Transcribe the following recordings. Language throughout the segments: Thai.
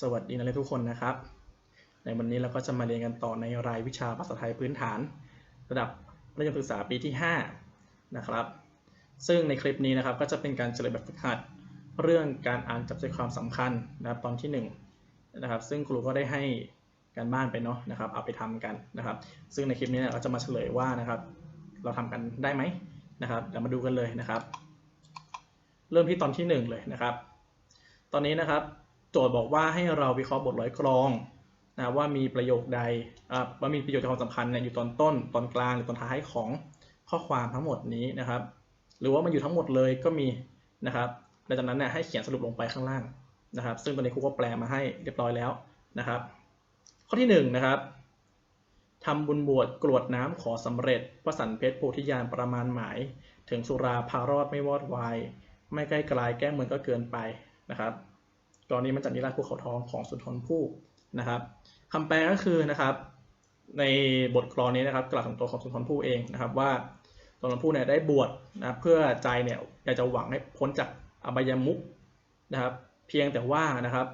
สวัสดีนักเรียนทุกคนนะครับ ในวันนี้เราก็จะมาเรียนกันต่อในรายวิชาภาษาไทยพื้นฐาน ระดับมัธยมศึกษาปีที่ 5 นะครับ ซึ่งในคลิปนี้นะครับก็จะเป็นการเฉลยแบบฝึกหัด เรื่องการอ่านจับใจความสำคัญนะครับตอนที่ 1 นะครับ ซึ่งครูก็ได้ให้การบ้านไปเนาะนะครับ เอาไปทำกันนะครับ ซึ่งในคลิปนี้เราจะมาเฉลยว่านะครับ เราทำกันได้ไหมนะครับเดี๋ยวมาดูกันเลยนะครับ เริ่มที่ตอนที่ 1 เลยนะครับ ตอนนี้นะครับ จทย์บอกว่าให้เราวิเคราะห์บทร้อยกรองนะว่ามีประโยคใดอ่าว่ามีประโยคใจความสำคัญเนี่ยอยู่ตอนต้นตอนกลางหรือตอนท้ายของข้อความทั้งหมดนี้นะครับ หรือว่ามันอยู่ทั้งหมดเลยก็มีนะครับหลังจากนั้นเนี่ยให้เขียนสรุปลงไปข้างล่างนะครับ ซึ่งตอนนี้ครูก็แปลมาให้เรียบร้อยแล้วนะครับ ข้อที่1นงนะครับทำบุญบวชกรวดน้ำขอสำเร็จประสันเพชรโพธิญาณประมาณหมาย ถึงสุราพารอดไม่วอดวาย ไม่ใกล้กลายแก้เมืองก็เกินไปนะครับ กรณีมันจากนิราศภูเขาทองของสุนทรภู่นะครับคำแปลก็คือนะครับ ในบทกลอนนี้นะครับกล่าวถึงตัวของสุนทรภู่เองนะครับ ว่าสุนทรภู่เนี่ยได้บวชนะเพื่อใจเนี่ยอยากจะหวังให้พ้นจากอบายมุขนะครับ เพียงแต่ว่านะครับ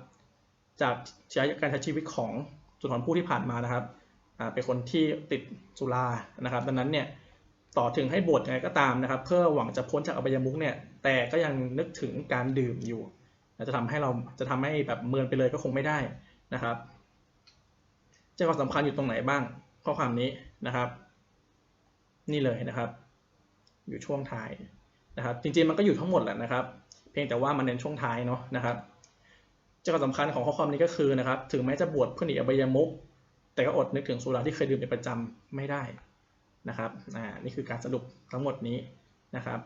จากใช้การใช้ชีวิตของสุนทรภู่ที่ผ่านมานะครับเป็นคนที่ติดสุรานะครับ ดังนั้นเนี่ยต่อถึงให้บวชยังไงก็ตามนะครับ เพื่อหวังจะพ้นจากอบายมุขเนี่ยแต่ก็ยังนึกถึงการดื่มอยู่ จะทำให้เราจะทำให้แบบเมินไปเลยก็คงไม่ได้นะครับใจความสำคัญอยู่ตรงไหนบ้าง ข้อความนี้นะครับ นี่เลยนะครับ อยู่ช่วงท้ายนะครับ จริงๆมันก็อยู่ทั้งหมดแหละนะครับ เพียงแต่ว่ามันเน้นช่วงท้ายเนาะนะครับใจความสำคัญของข้อความนี้ก็คือนะครับ ถึงแม้จะบวชเพื่อหนีอบายมุขแต่ก็อดนึกถึงสุราที่เคยดื่มเป็นประจำไม่ได้นะครับ อ่า นี่คือการสรุปทั้งหมดนี้นะครับ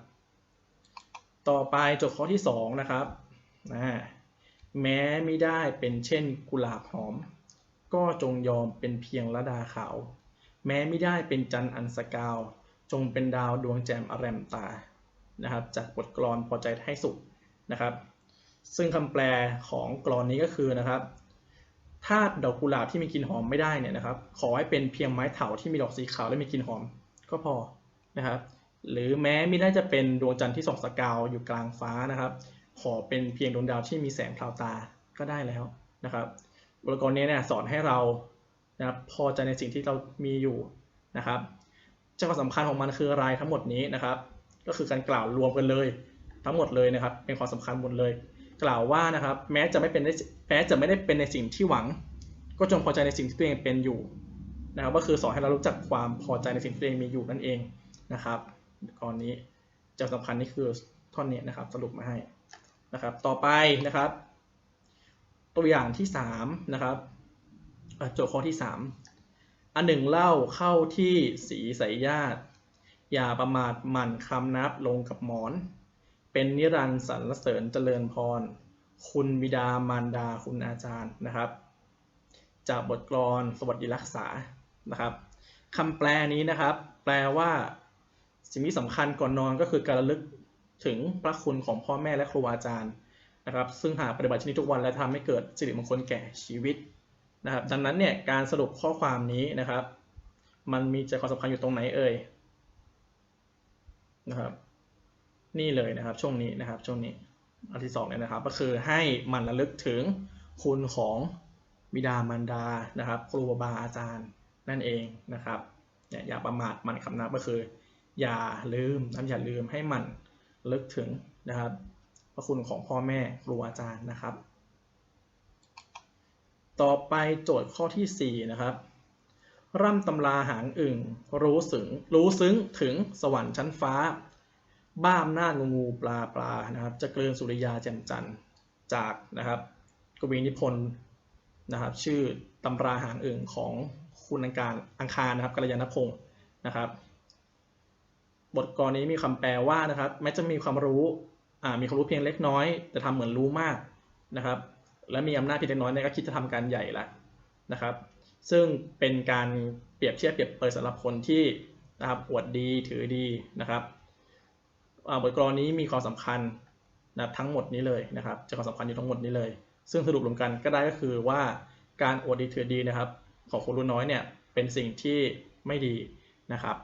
ต่อไปจทย์ข้อที่สองนะครับ แม้ไม่ได้เป็นเช่นกุหลาบหอม ก็จงยอมเป็นเพียงระดาขาว แม้ไม่ได้เป็นจันทร์อันสกาว จงเป็นดาวดวงแจ่มอแรมตานะครับจากบทกลอนพอใจให้สุขนะครับ ซึ่งคำแปลของกลอนนี้ก็คือนะครับถ้าดอกกุหลาบที่มีกลิ่นหอมไม่ได้เนี่ยนะครับ ขอให้เป็นเพียงไม้เถาที่มีดอกสีขาวและมีกลิ่นหอมก็พอนะครับ หรือแม้ไม่ได้จะเป็นดวงจันทร์ที่ส่องสกาวอยู่กลางฟ้านะครับ ขอเป็นเพียงดวงดาวที่มีแสงพราวตาก็ได้แล้วนะครับบทกลนี้เนี่ยสอนให้เรานะครับพอใจในสิ่งที่เรามีอยู่นะครับใจความสำคัญของมันคืออะไรทั้งหมดนี้นะครับ ก็คือการกล่าวรวมกันเลย ทั้งหมดเลยนะครับ เป็นความสำคัญหมดเลย กล่าวว่านะครับ แม้จะไม่เป็นแม้จะไม่ได้เป็นในสิ่งที่หวัง ก็จงพอใจในสิ่งที่ตัวเองเป็นอยู่นะครับ ก็คือสอนให้เรารู้จักความพอใจในสิ่งที่ตัวเองมีอยู่นั่นเองนะครับกรณีใจสำคัญนี่คือท่อนนี้นะครับ สรุปมาให้ นะครับ ต่อไปนะครับ ตัวอย่างที่3นะครับโจทย์ข้อที่ 3 อันหนึ่งเล่าเข้าที่สีใสญาติ อย่าประมาทหมั่นคำนับลงกับหมอน เป็นนิรันดร์สรรเสริญเจริญพร คุณบิดามารดาคุณอาจารย์นะครับ จากบทกลอนสวัสดิรักษานะครับคำแปลนี้นะครับ แปลว่าสิ่งที่สำคัญก่อนนอนก็คือการระลึก ถึงพระคุณของพ่อแม่และครูอาจารย์นะครับ ซึ่งหากปฏิบัติชนิดทุกวันและทำให้เกิดสิริมงคลแก่ชีวิตนะครับ ดังนั้นเนี่ยการสรุปข้อความนี้นะครับ มันมีใจความสำคัญอยู่ตรงไหนเอ่ยนะครับ นี่เลยนะครับ ช่วงนี้นะครับ ช่วงนี้อันที่สองเนี่ยนะครับ ก็คือให้มันระลึกถึงคุณของบิดามารดานะครับ ครูบาอาจารย์นั่นเองนะครับเนี่ยอย่าประมาทมันคำนับก็คือ อย่าลืมนะอย่าลืมให้มัน ลึกถึงนะครับ พระคุณของพ่อแม่ครูอาจารย์นะครับ ต่อไปโจทย์ข้อที่ 4 นะครับ ร่ำตำราหางอึ่งรู้สึงรู้ซึ้งถึงสวรรค์ชั้นฟ้า บ้ามหน้างูงูปลาปลานะครับ จะเกลือนสุริยาแจ่มจันทร์จากนะครับกวีนิพนธ์นะครับ ชื่อตำราหางอึ่งของคุณอังการอังคารนะครับกัลยาณพงศ์นะครับ บทกรนี้มีคำแปลว่านะครับแม้จะมีความรู้มีความรู้เพียงเล็กน้อย แต่ทำเหมือนรู้มากนะครับ และมีอำนาจเพียงเล็กน้อยเนี่ยก็คิดจะทำการใหญ่ละนะครับ ซึ่งเป็นการเปรียบเทียบเปรียบเปรยสำหรับคนที่นะครับอวดดีถือดีนะครับบทกรนี้มีความสำคัญนะทั้งหมดนี้เลยนะครับจะความสำคัญอยู่ทั้งหมดนี้เลย ซึ่งสรุปรวมกันก็ได้ก็คือว่าการอวดดีถือดีนะครับ ของคนรุ่นน้อยเนี่ยเป็นสิ่งที่ไม่ดีนะครับ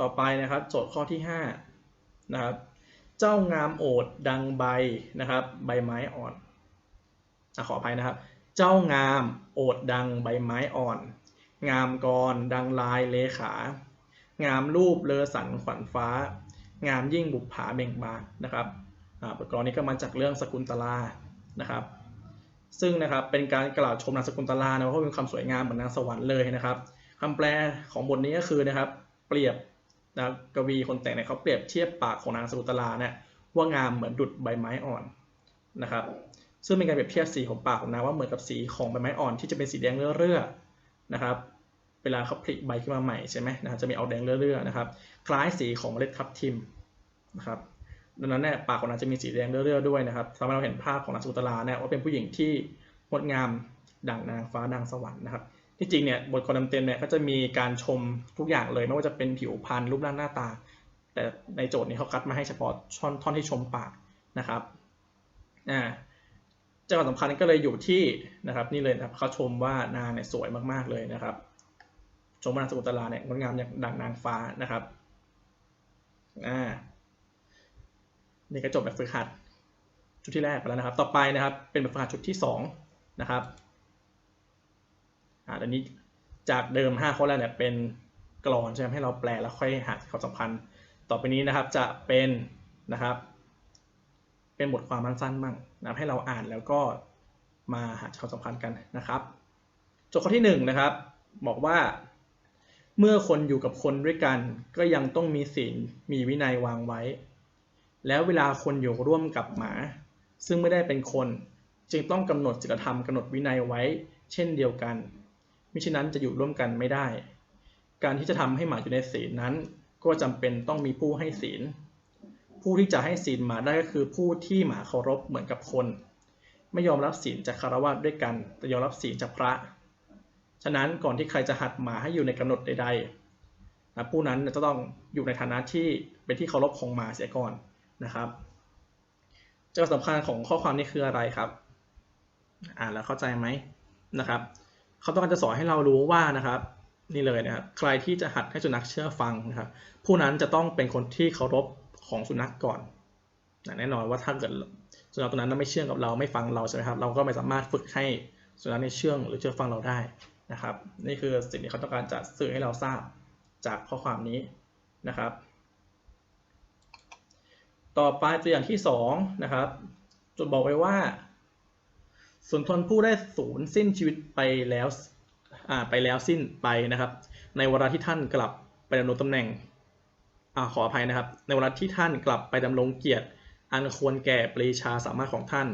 ต่อไปนะครับโจทย์ข้อที่5นะครับเจ้างามโอดดังใบนะครับใบไม้อ่อนอขออภัยนะครับ เจ้างามโอดดังใบไม้อ่อน งามกรดังลายเลขา งามรูปเลอสันขวัญฟ้า งามยิ่งบุปผาเบ่งบานนะครับอ่าบทกลอนนี้ก็มาจากเรื่องสกุลตลานะครับซึ่งนะครับเป็นการกล่าวชมนางสกุลตลานะเพราะมีความสวยงามเหมือนนางสวรรค์เลยนะครับคำแปลของบทนี้ก็คือนะครับ เปรียบ นะกวีคนแต่งเนี่ยเขาเปรียบเทียบปากของนางสกุตลาเนี่ยว่างามเหมือนดุดใบไม้อ่อนนะครับ ซึ่งเป็นการเปรียบเทียบสีของปากของนางว่าเหมือนกับสีของใบไม้อ่อนที่จะเป็นสีแดงเรื่อๆนะครับ เวลาเขาผลิใบขึ้นมาใหม่ใช่ไหมนะจะมีออกแดงเรื่อๆนะครับ คล้ายสีของเมล็ดทับทิมนะครับดังนั้นเนี่ยปากของนางจะมีสีแดงเรื่อๆด้วยนะครับทำให้เราเห็นภาพของนางสุตลาเนี่ยว่าเป็นผู้หญิงที่งดงามดั่งนางฟ้านางสวรรค์นะครับ ที่จริงเนี่ยบทความเต็มเนี่ยก็จะมีการชมทุกอย่างเลย ไม่ว่าจะเป็นผิวพรรณรูปร่างหน้าตา แต่ในโจทย์นี้เขาคัดมาให้เฉพาะท่อนท่อนที่ชมปากนะครับอ่าจังหวะสำคัญก็เลยอยู่ที่นะครับนี่เลยนะครับเขาชมว่านางเนี่ยสวยมากๆเลยนะครับ ชมว่านางสกุลตลาเนี่ยงดงามอย่างดังนางฟ้านะครับอ่านี่ก็จบแบบฝึกหัดชุดที่แรกไปแล้วนะครับ ต่อไปนะครับเป็นแบบฝึกหัดชุดที่2นะครับ อันนี้จากเดิม 5 ข้อแรกเนี่ยเป็นกรอนใช่ไหมให้เราแปลแล้วค่อยหาความสำคัญต่อไปนี้นะครับจะเป็นนะครับ เป็นบทความสั้นๆมั่งนะให้เราอ่านแล้วก็มาหาความสำคัญกันนะครับโจทย์ข้อที่1นะครับ บอกว่า เมื่อคนอยู่กับคนด้วยกัน ก็ยังต้องมีศีลมีวินัยวางไว้ แล้วเวลาคนอยู่ร่วมกับหมา ซึ่งไม่ได้เป็นคน จึงต้องกำหนดศีลธรรมกำหนดวินัยไว้ เช่นเดียวกัน มิฉะนั้นจะอยู่ร่วมกันไม่ได้ การที่จะทำให้หมาอยู่ในศีลนั้น ก็จำเป็นต้องมีผู้ให้ศีล ผู้ที่จะให้ศีลหมาได้ก็คือผู้ที่หมาเคารพเหมือนกับคน ไม่ยอมรับศีลจากคารวะด้วยกัน แต่ยอมรับศีลจากพระ ฉะนั้นก่อนที่ใครจะหัดหมาให้อยู่ในกำหนดใดๆนะผู้นั้นจะต้องอยู่ในฐานะที่เป็นที่เคารพของหมาเสียก่อนนะครับเจ้าสำคัญของข้อความนี้คืออะไรครับ อ่านแล้วเข้าใจไหมนะครับ เขาต้องการจะสอนให้เรารู้ว่านะครับนี่เลยนะครับใครที่จะหัดให้สุนัขเชื่อฟังนะครับผู้นั้นจะต้องเป็นคนที่เคารพของสุนัขก่อนนะแน่นอนว่าถ้าเกิดสุนัขตัวนั้นไม่เชื่องกับเราไม่ฟังเราใช่ไหมครับเราก็ไม่สามารถฝึกให้สุนัขในเชื่องหรือเชื่อฟังเราได้นะครับ นี่คือสิ่งที่เขาต้องการจะสื่อให้เราทราบจากข้อความนี้นะครับ ต่อไปตัวอย่างที่2นะครับจุดบอกไว้ว่า สุนทรผู้ได้สูญสิ้นชีวิตไปแล้วอ่าไปแล้วสิ้นไปนะครับ ในเวลาที่ท่านกลับไปดำรงตำแหน่งอ่าขออภัยนะครับ ในเวลาที่ท่านกลับไปดำรงเกียรติ อันควรแก่ปรีชาสามารถของท่าน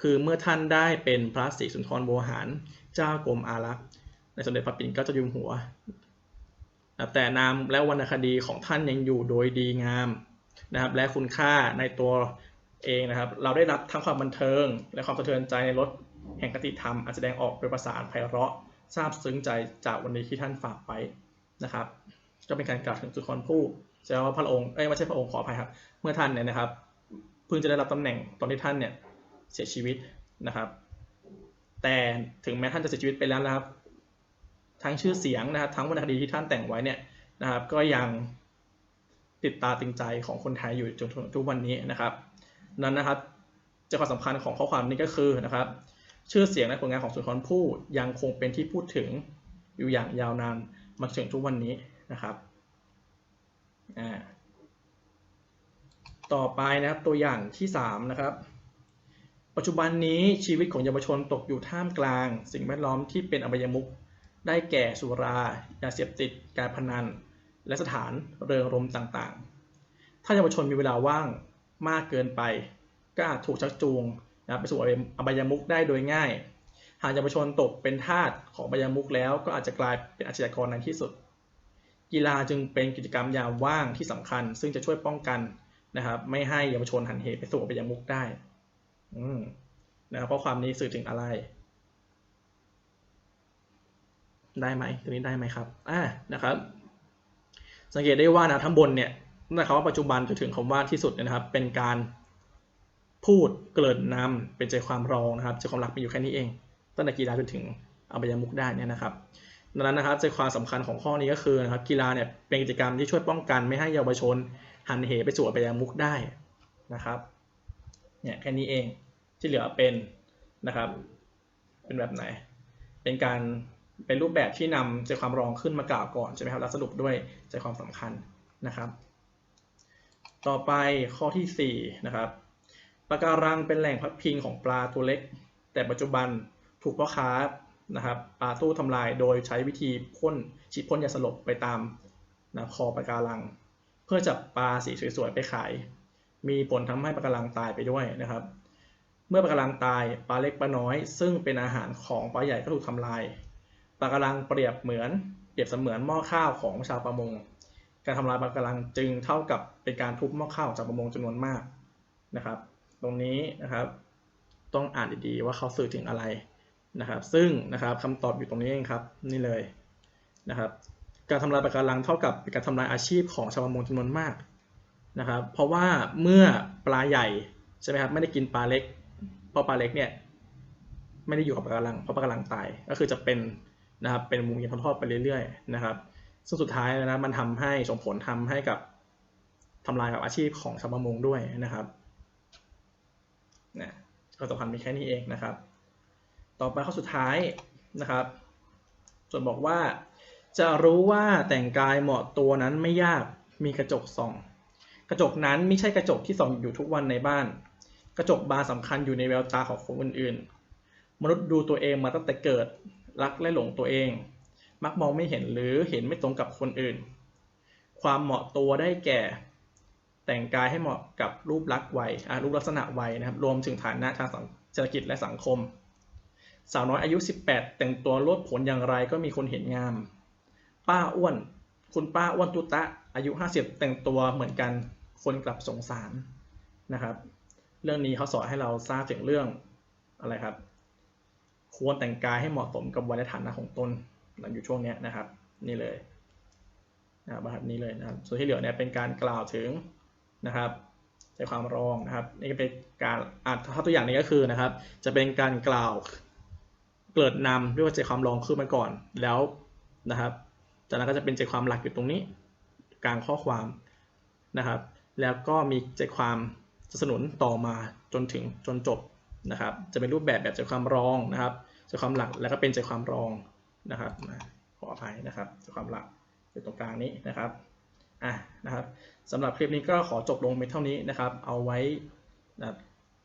คือเมื่อท่านได้เป็นพระศรีสุนทรโวหาร เจ้ากรมอารักษ์ในสมเด็จพระปิ่นเกล้าเจ้าอยู่หัว แต่นามและวรรณคดีของท่านยังอยู่โดยดีงามนะครับ และคุณค่าในตัวเองนะครับ เราได้รับทั้งความบันเทิง และความสะเทือนใจในรถ แห่งกติธรรมอาจแสดงออกเป็นภาษาอันไพเราะซาบซึ้งใจจากวันนี้ที่ท่านฝากไว้นะครับ ก็เป็นการกล่าวถึงสุนทรภู่แสดงว่าพระองค์เอ้ยไม่ใช่พระองค์ขออภัยครับ เมื่อท่านเนี่ยนะครับเพิ่งจะได้รับตำแหน่งตอนที่ท่านเนี่ยเสียชีวิตนะครับ แต่ถึงแม้ท่านจะเสียชีวิตไปแล้วนะครับ ทั้งชื่อเสียงนะครับ ทั้งวรรณคดีที่ท่านแต่งไว้เนี่ยนะครับ ก็ยังติดตาตึงใจของคนไทยอยู่จนถึงทุกวันนี้นะครับ นั้นนะครับใจความสำคัญของข้อความนี้ก็คือนะครับ ชื่อเสียงและผลงานของสุนทรภู่ยังคงเป็นที่พูดถึงอยู่อย่างยาวนานมาถึงทุกวันนี้นะครับต่อไปนะครับตัวอย่างที่ 3 นะครับ ปัจจุบันนี้ชีวิตของเยาวชนตกอยู่ท่ามกลาง สิ่งแวดล้อมที่เป็นอบายมุขได้แก่สุรา ยาเสพติด การพนัน และสถานเริงรมต่างๆ ถ้าเยาวชนมีเวลาว่างมากเกินไป ก็อาจถูกชักจูง นะไปสู่อบายมุขได้โดยง่าย หากเยาวชนตกเป็นทาสของอบายมุขแล้วก็อาจจะกลายเป็นอาชญากรในที่สุด กีฬาจึงเป็นกิจกรรมยามว่างที่สำคัญ ซึ่งจะช่วยป้องกันนะครับ ไม่ให้เยาวชนหันเหไปสู่อบายมุขได้ อืมนะครับเพราะความนี้สื่อถึงอะไร ได้ไหมตัวนี้ได้ไหมครับอ่านะครับ สังเกตได้ว่านะทั้งบนเนี่ยตั้งแต่คำว่าปัจจุบันจนถึงคำว่าที่สุดนะครับ เป็นการ พูดเกริ่นนำเป็นใจความรองนะครับใจความหลักมีอยู่แค่นี้เอง ตั้งแต่กีฬาจนถึงอบายมุกได้เนี่ยนะครับดังนั้นนะครับใจความสำคัญของข้อนี้ก็คือนะครับกีฬาเนี่ยเป็นกิจกรรมที่ช่วยป้องกันไม่ให้เยาวชน หันเหไปสู่อบายมุกได้นะครับเนี่ยแค่นี้เองที่เหลือเป็นนะครับ เป็นแบบไหน เป็นการเป็นรูปแบบที่นำใจความรองขึ้นมากล่าวก่อนใช่ไหมครับแล้วสรุปด้วยใจความสำคัญนะครับ ต่อไปข้อที่4นะครับ ปะการังเป็นแหล่งพักพิงของปลาตัวเล็ก แต่ปัจจุบันถูกพ่อค้านะครับปลาตู้ทำลายโดยใช้วิธีพ่นฉีดพ่นยาสลบไปตามนะคอปะการัง เพื่อจับปลาสีสวยๆไปขาย มีผลทำให้ปะการังตายไปด้วยนะครับ เมื่อปะการังตายปลาเล็กปลาน้อย ซึ่งเป็นอาหารของปลาใหญ่ก็ถูกทำลายปลาการังเปรียบเหมือนเปรียบเสมือนหม้อข้าวของชาวประมง การทำลายปลาการังจึงเท่ากับเป็นการทุบหม้อข้าวจากประมงจำนวนมากนะครับ ตรงนี้นะครับ ต้องอ่านดีๆว่าเขาสื่อถึงอะไรนะครับ ซึ่งนะครับคำตอบอยู่ตรงนี้เองครับ นี่เลยนะครับ การทำลายปะการังเท่ากับการทำลายอาชีพของชาวประมงจำนวนมากนะครับ เพราะว่าเมื่อปลาใหญ่ใช่ไหมครับไม่ได้กินปลาเล็กเพราะปลาเล็กเนี่ยไม่ได้อยู่กับปะการังเพราะปะการังตายก็คือจะเป็นนะครับเป็นมุมเย็นทอดๆไปเรื่อยๆนะครับ ซึ่งสุดท้ายนะมันทำให้ส่งผลทำให้กับทำลายกับอาชีพของชาวประมงด้วยนะครับ นะก็สำคัญมีแค่นี้เองนะครับ ต่อไปข้อสุดท้ายนะครับ ส่วนบอกว่า จะรู้ว่าแต่งกายเหมาะตัวนั้นไม่ยากมีกระจกส่อง กระจกนั้นไม่ใช่กระจกที่ส่องอยู่ทุกวันในบ้าน กระจกบานสำคัญอยู่ในแววตาของคนอื่นๆ มนุษย์ดูตัวเองมาตั้งแต่เกิดรักและหลงตัวเอง มักมองไม่เห็นหรือเห็นไม่ตรงกับคนอื่น ความเหมาะตัวได้แก่ แต่งกายให้เหมาะกับรูปลักษณ์วัยรูปลักษณะวัยนะครับ รวมถึงฐานะทางเศรษฐกิจและสังคม สาวน้อยอายุ 18 แต่งตัวลดผลอย่างไรก็มีคนเห็นงาม ป้าอ้วน คุณป้าอ้วนตุตะ อายุ 50 แต่งตัวเหมือนกันคนกลับสงสารนะครับ เรื่องนี้เขาสอนให้เราทราบถึงเรื่องอะไรครับ ควรแต่งกายให้เหมาะสมกับวัยและฐานะของตนหลังอยู่ช่วงนี้นะครับ นี่เลยนะครับแบบนี้เลยนะครับส่วนที่เหลือเนี่ยเป็นการกล่าวถึง นะครับใจความรองนะครับนี่ก็เป็นการอ่าถ้าตัวอย่างนี้ก็คือนะครับ จะเป็นการกล่าวเกิดนำด้วยว่าใจความรองขึ้นมาก่อนแล้วนะครับจากนั้นก็จะเป็นใจความหลักอยู่ตรงนี้กลางข้อความนะครับ แล้วก็มีใจความสนุนต่อมาจนถึงจนจบนะครับ จะเป็นรูปแบบแบบใจความรองนะครับใจความหลักแล้วก็เป็นใจความรองนะครับขออภัยนะครับใจความหลักอยู่ตรงกลางนี้นะครับ อะนะครับสำหรับคลิปนี้ก็ขอจบลงเพียงเท่านี้นะครับ เอาไว้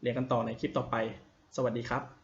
เรียนกันต่อในคลิปต่อไป สวัสดีครับ